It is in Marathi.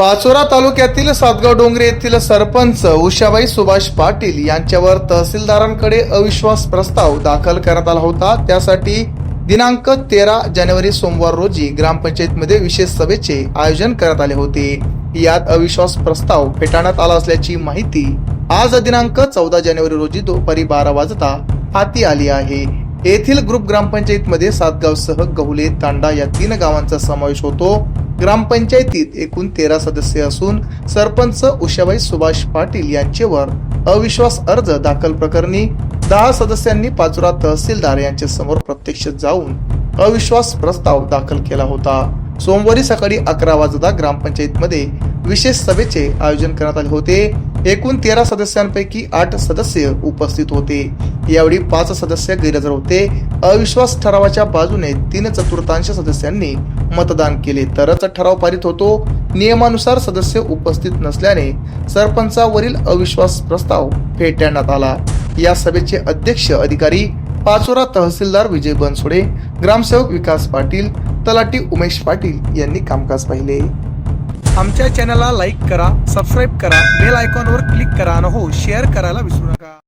पाचोरा तालुक्यातील सातगाव डोंगरे येथील सरपंच उषाबाई सुभाष पाटील यांच्यावर तहसीलदारांकडे अविश्वास प्रस्ताव दाखल करण्यात आला होता. त्यासाठी दिनांक तेरा जानेवारी सोमवार रोजी ग्रामपंचायतमध्ये विशेष सभेचे आयोजन करण्यात आले होते. यात अविश्वास प्रस्ताव फेटाळण्यात आला असल्याची माहिती आज दिनांक चौदा जानेवारी रोजी दुपारी बारा वाजता हाती आली आहे. येथील ग्रुप ग्रामपंचायतमध्ये सातगावसह गहुले तांडा या तीन गावांचा समावेश होतो. ग्रामपंचायतीत एकूण तेरा सदस्य असून सरपंच उषाबाई सुभाष पाटील यांचेवर अविश्वास अर्ज दाखल प्रकरणी दहा सदस्यांनी पाचोरा तहसीलदार यांच्या समोर प्रत्यक्ष जाऊन अविश्वास प्रस्ताव दाखल केला होता. सोमवारी सकाळी अकरा वाजता ग्रामपंचायतमध्ये विशेष सभेचे आयोजन करण्यात आले होते. एकूण तेरा सदस्यांपैकी आठ सदस्य उपस्थित होते. यावेळी पाच सदस्य गैरहजर होते. अविश्वास ठरावाच्या बाजूने तीन चतुर्थांश सदस्यांनी मतदान केले. तरच ठराव पारित होतो. नियमानुसार सदस्य उपस्थित नसल्याने सरपंचावरील अविश्वास प्रस्ताव फेटाळण्यात आला. या सभेचे अध्यक्ष अधिकारी पाचोरा तहसीलदार विजय बनसोडे ग्रामसेवक विकास पाटील तलाटी उमेश पाटील यांनी कामकाज पाहिले. आमच्या चॅनलला लाईक करा सबस्क्राईब करा बेल आयकॉनवर क्लिक करा न हो शेअर करायला विसरू नका.